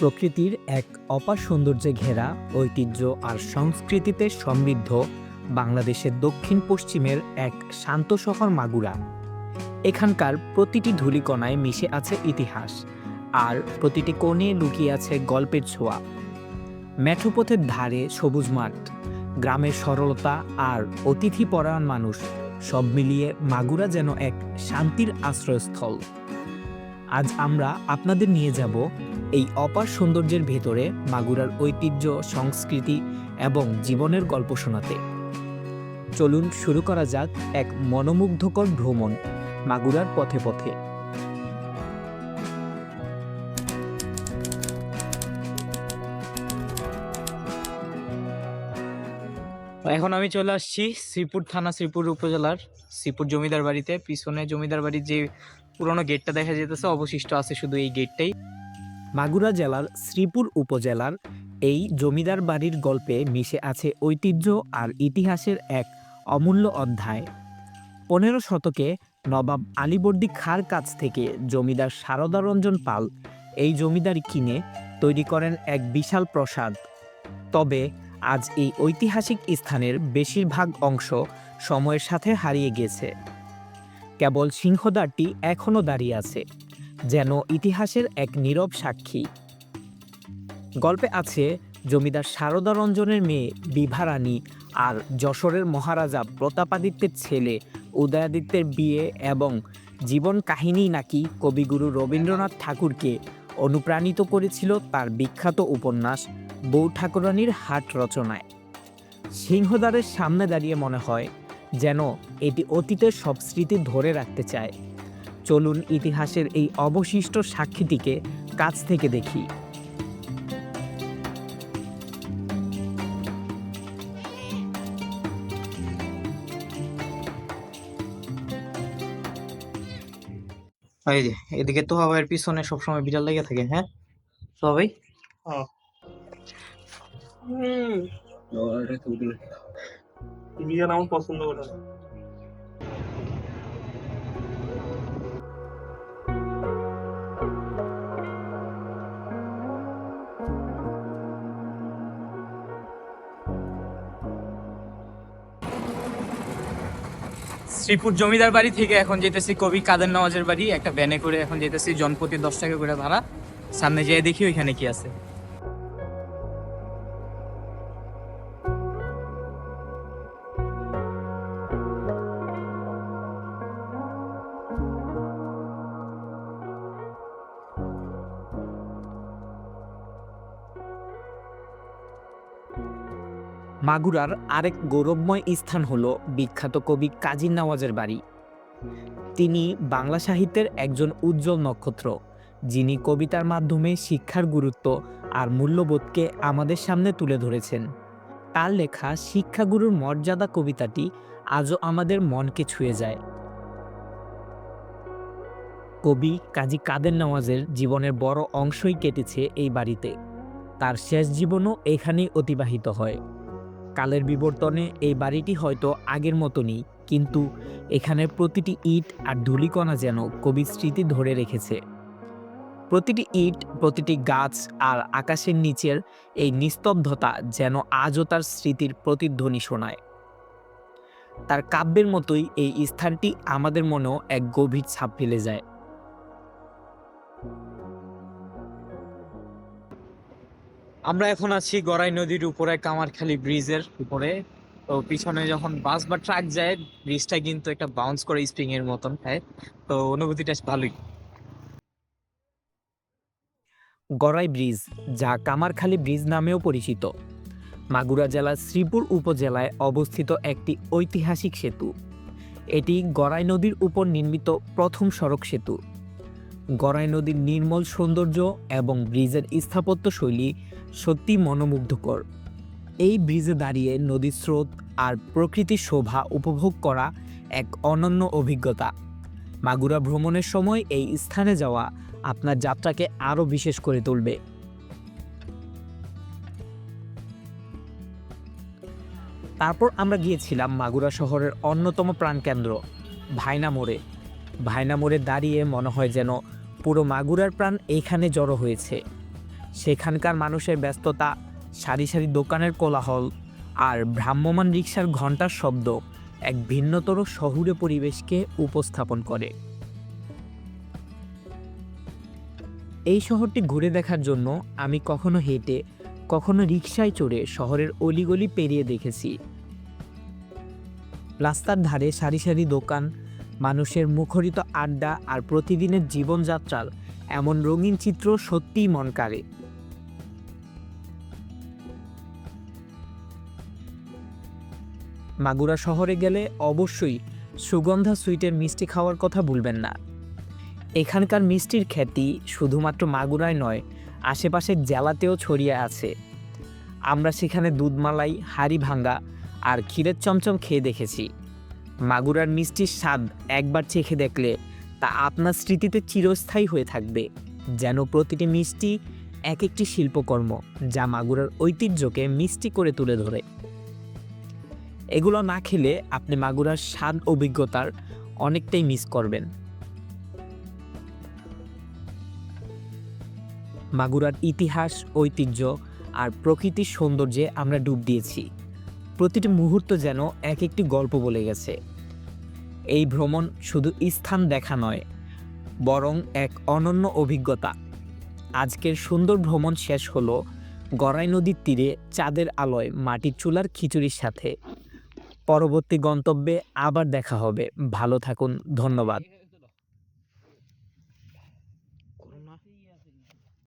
প্রকৃতির এক অপার সৌন্দর্যে ঘেরা ঐতিহ্য আর সংস্কৃতিতে সমৃদ্ধ বাংলাদেশের দক্ষিণ পশ্চিমের এক শান্ত শহর মাগুরা। এখানকার প্রতিটি ধূলিকণায় মিশে আছে ইতিহাস আর প্রতিটি কোণে লুকিয়ে আছে গল্পের ছোঁয়া। মেঠোপথের ধারে সবুজ মাঠ, গ্রামের সরলতা আর অতিথি পরায়ণ মানুষ সব মিলিয়ে মাগুরা যেন এক শান্তির আশ্রয়স্থল। আজ আমরা আপনাদের নিয়ে যাব এই অপার সৌন্দর্যের ভেতরে মাগুরার ঐতিহ্য, সংস্কৃতি এবং জীবনের গল্প শোনাতে। চলুন শুরু করা যাক এক মনোমুগ্ধকর ভ্রমণ মাগুরার পথে পথে। এখন আমি চলে আসছি শ্রীপুর থানা, শ্রীপুর উপজেলার, শ্রীপুর জমিদার বাড়িতে। পিছনে জমিদার বাড়ির যে পুরনো গেটটা দেখা যেতেছে, অবশিষ্ট আছে শুধু এই গেটটাই। মাগুরা জেলার শ্রীপুর উপজেলার এই জমিদার বাড়ির গল্পে মিশে আছে ঐতিহ্য আর ইতিহাসের এক অমূল্য অধ্যায়। পনেরো শতকে নবাব আলীবর্দী খাঁর কাছ থেকে জমিদার সারদা রঞ্জন পাল এই জমিদারি কিনে তৈরি করেন এক বিশাল প্রাসাদ। তবে আজ এই ঐতিহাসিক স্থানের বেশিরভাগ অংশ সময়ের সাথে হারিয়ে গেছে। কেবল সিংহদ্বারটি এখনও দাঁড়িয়ে আছে, যেন ইতিহাসের এক নীরব সাক্ষী। গল্পে আছে জমিদার সারদা রঞ্জনের মেয়ে বিভারানী আর যশোরের মহারাজা প্রতাপাদিত্যের ছেলে উদয়াদিত্যের বিয়ে এবং জীবন কাহিনী নাকি কবিগুরু রবীন্দ্রনাথ ঠাকুরকে অনুপ্রাণিত করেছিল তার বিখ্যাত উপন্যাস বউ ঠাকুরানীর হাট রচনায়। সিংহদ্বারের সামনে দাঁড়িয়ে মনে হয় যেন এটি অতীতের সব স্মৃতি ধরে রাখতে চায়। চলুন ইতিহাসের এই অবশিষ্ট সাক্ষীটিকে কাছ থেকে দেখি। এই যে এদিকে তো আবার পিছনে সবসময় বিড়াল লেগে থাকে হ্যাঁ? সবাই আমার পছন্দ করে শ্রীপুর জমিদার বাড়ি থেকে এখন যেতেছি কবি কাদের নওয়াজের বাড়ি, একটা ভ্যানে করে এখন যেতেছি জনপ্রতি দশ টাকা করে ভাড়া। সামনে যেয়ে দেখি ওইখানে কি আছে। মাগুরার আরেক গৌরবময় স্থান হল বিখ্যাত কবি কাজী নওয়াজের বাড়ি। তিনি বাংলা সাহিত্যের একজন উজ্জ্বল নক্ষত্র, যিনি কবিতার মাধ্যমে শিক্ষার গুরুত্ব আর মূল্যবোধকে আমাদের সামনে তুলে ধরেছেন। তার লেখা শিক্ষাগুরুর মর্যাদা কবিতাটি আজও আমাদের মনকে ছুঁয়ে যায়। কবি কাজী কাদের নওয়াজের জীবনের বড় অংশই কেটেছে এই বাড়িতে। তার শেষ জীবনও এখানেই অতিবাহিত হয়। কালের বিবর্তনে এই বাড়িটি হয়তো আগের মতনই, কিন্তু এখানে প্রতিটি ইট আর ধুলিকণা যেন কবির স্মৃতি ধরে রেখেছে। প্রতিটি ইট, প্রতিটি গাছ আর আকাশের নিচের এই নিস্তব্ধতা যেন আজও তার স্মৃতির প্রতিধ্বনি শোনায়। তার কাব্যের মতোই এই স্থানটি আমাদের মনেও এক গভীর ছাপ ফেলে যায়। আমরা এখন আছি গড়াই নদীর উপরে, কামারখালী ব্রিজের উপরে। তো পিছনে যখন বাস বা ট্রাক যায়, ব্রিজটা কিন্তু একটা বাউন্স করে স্প্রিং এর মতন হ্যাঁ। তো অনুভূতিটা ভালোই। গড়াই ব্রিজ, যা কামারখালী ব্রিজ নামেও পরিচিত। মাগুরা জেলার শ্রীপুর উপজেলায় অবস্থিত একটি ঐতিহাসিক সেতু। এটি গড়াই নদীর উপর নির্মিত প্রথম সড়ক সেতু। গড়াই নদীর নির্মল সৌন্দর্য এবং ব্রিজের স্থাপত্য শৈলী সত্যি মনোমুগ্ধকর। এই ব্রিজে দাঁড়িয়ে নদীর স্রোত আর প্রকৃতির শোভা উপভোগ করা এক অনন্য অভিজ্ঞতা। মাগুরা ভ্রমণের সময় এই স্থানে যাওয়া আপনার যাত্রাকে আরও বিশেষ করে তুলবে। তারপর আমরা গিয়েছিলাম মাগুরা শহরের অন্যতম প্রাণকেন্দ্র ভাইনা মোড়ে ভাইনা মোড়ে দাঁড়িয়ে মনে হয় যেন পুরো মাগুরার প্রাণ এইখানে জড়ো হয়েছে। সেখানকার মানুষের ব্যস্ততা, সারি সারি দোকানের কোলাহল আর ভ্রাম্যমান রিক্সার ঘণ্টার শব্দ এক ভিন্নতর শহুরে পরিবেশকে উপস্থাপন করে। এই শহরটি ঘুরে দেখার জন্য আমি কখনো হেঁটে, কখনো রিক্সায় চড়ে শহরের অলিগলি পেরিয়ে দেখেছি। রাস্তার ধারে সারি সারি দোকান মানুষের মুখরিত আড্ডা আর প্রতিদিনের জীবনযাত্রার এমন রঙিন চিত্র সত্যিই মন কাড়ে। মাগুরা শহরে গেলে অবশ্যই সুগন্ধা সুইটের মিষ্টি খাওয়ার কথা ভুলবেন না। এখানকার মিষ্টির খ্যাতি শুধুমাত্র মাগুরায় নয়, আশেপাশের জেলাতেও ছড়িয়ে আছে। আমরা সেখানে দুধমালাই, হাড়ি ভাঙ্গা আর ক্ষীরের চমচম খেয়ে দেখেছি। মাগুরার মিষ্টির স্বাদ একবার চেখে দেখলে তা আপনার স্মৃতিতে চিরস্থায়ী হয়ে থাকবে। যেন প্রতিটি মিষ্টি এক একটি শিল্পকর্ম যা মাগুরার ঐতিহ্যকে মিষ্টি করে তুলে ধরে। এগুলো না খেলে আপনি মাগুরার স্বাদ অভিজ্ঞতার অনেকটাই মিস করবেন। মাগুরার ইতিহাস, ঐতিহ্য আর প্রকৃতির সৌন্দর্যে আমরা ডুব দিয়েছি। প্রতিটি মুহূর্ত যেন এক একটি গল্প বলে গেছে। এই ভ্রমণ শুধু স্থান দেখা নয়, বরং এক অনন্য অভিজ্ঞতা। আজকের সুন্দর ভ্রমণ শেষ হলো গড়াই নদীর তীরে চাঁদের আলোয় মাটির চুলার খিচুড়ির সাথে। পরবর্তী গন্তব্যে আবার দেখা হবে। ভালো থাকুন, ধন্যবাদ।